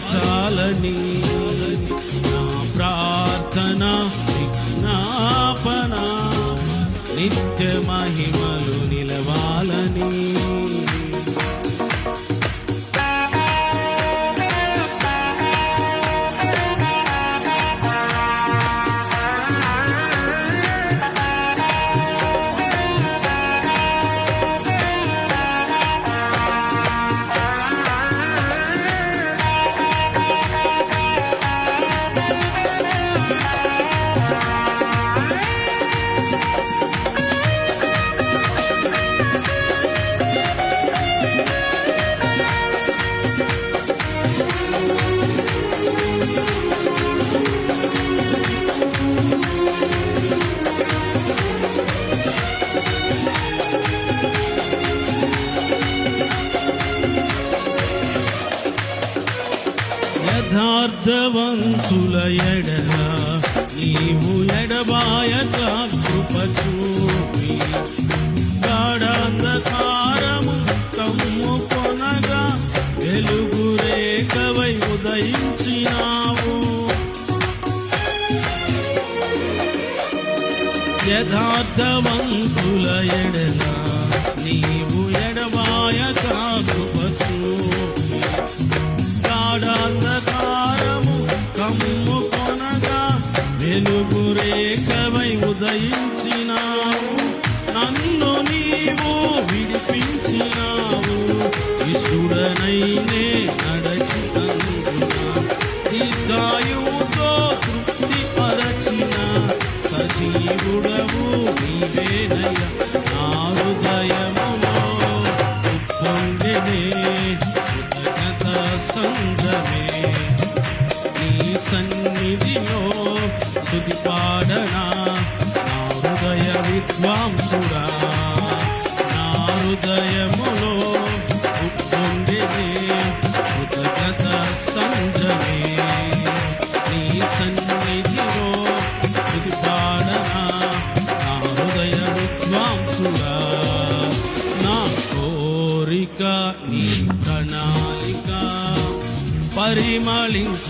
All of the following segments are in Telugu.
పరిమళించాలని నా ప్రార్థన విజ్ఞాపన నిత్య మహిమలు నిలవాలని సమర్థవంతుల ఎడల నీవు ఎడబాయక కృప చూపి గాఢంధకారము తమ్ము కొనగా వెలుగు రేఖవై ఉదయించినావు. యథార్థవంతుల ఎడల నీవు ఎడబాయక కృప గాఢాంధకారము కమ్ము కొనగా వెలుగు రేఖవై ఉదయించినావు. నన్ను నీవు విడిపించినావు. ఇష్టడనైనే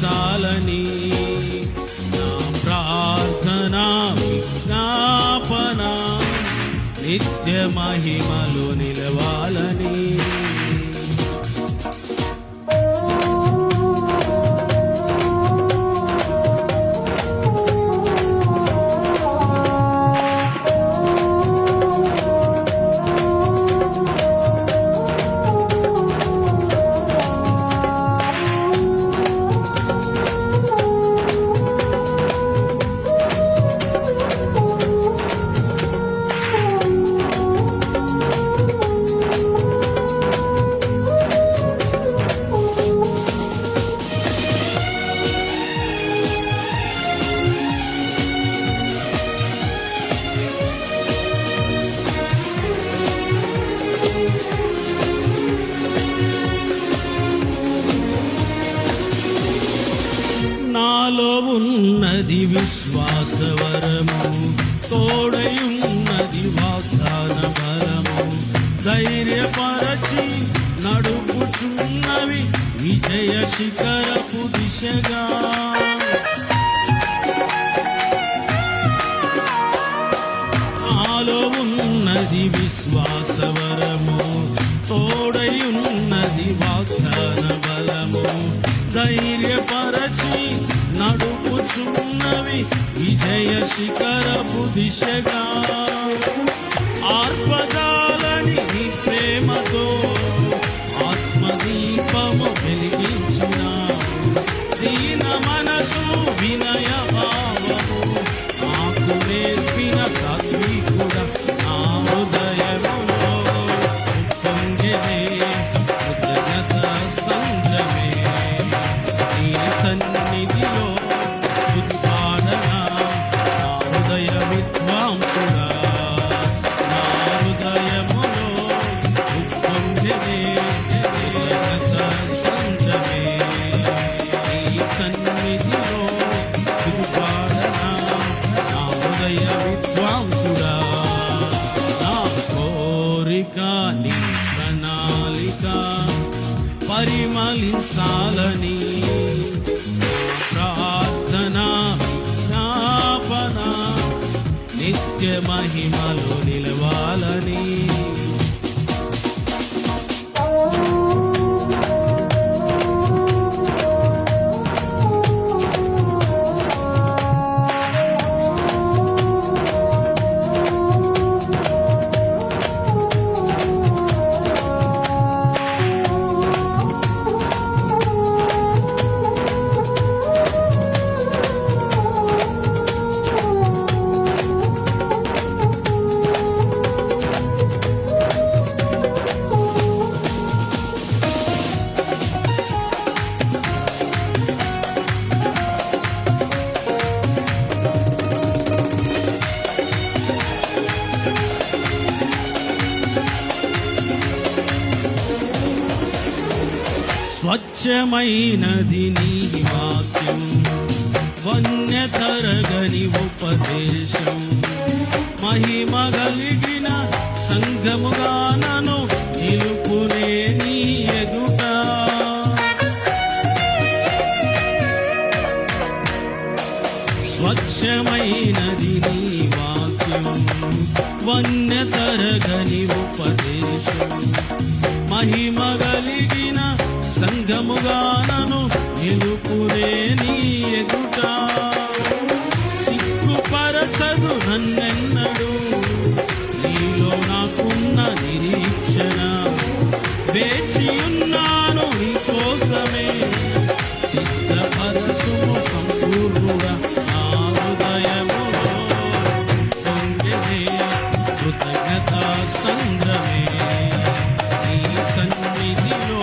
చాలని నా ప్రార్థన విజ్ఞాపన నిత్య మహిమలోని నాలో ఉన్నది విశ్వాసవరము తోడయున్నది వాగ్దాన బలము ధైర్యపరచి నడుపుచున్నవి విజయ శిఖరపు దిశగా. నాలో ఉన్నది విశ్వాసవరము తోడయున్నది వాగ్దాన బలము ధైర్య విజయ శిఖరపు దిశగా చాలని ప్రార్థన విజ్ఞాపన నిత్య మహిమలో నిలవాలని స్వచ్ఛమైనది నీ వాక్యం. వన్య తరగని ఉపదేశం. మహిమ కలిగిన సంఘముగా నను నిలుపునే నీ ఎదుట. స్వచ్ఛమైనది నీ వాక్యం. వన్య నన్నెన్నడు? నీలో నాకున్న నిరీక్షణ. వేచి ఉన్నాను నీ కోసమే. సిద్ధపరచుము సంపూర్ణుడా నా హృదయములో పొంగెనే కృతజ్ఞత సంద్రమే నీ సన్నిధిలో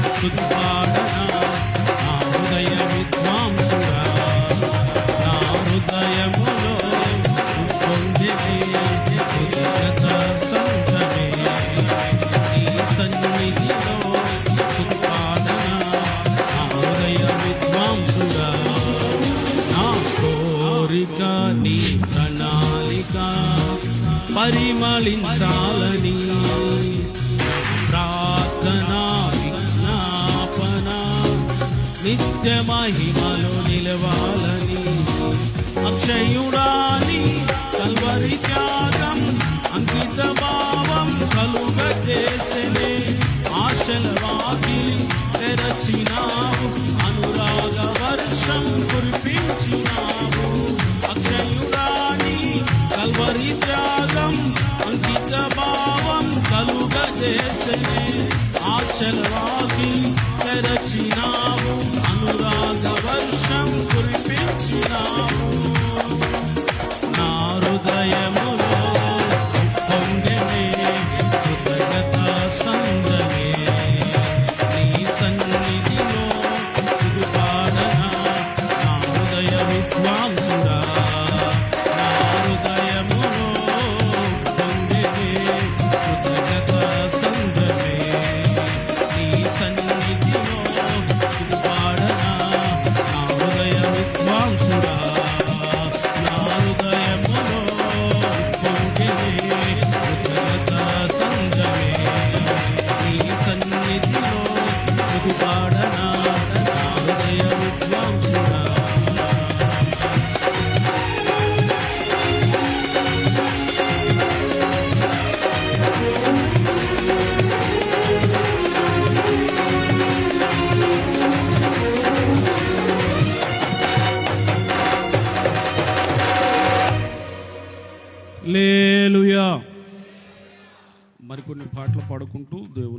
స్తుతి కోరిక నీ ప్రణాళిక పరిమళించాలని. ప్రార్థన విజ్ఞాపన నిత్య మహిమలు నిలవాలని. అక్షయుడా marching along. పాటలు పాడుకుంటూ దేవుని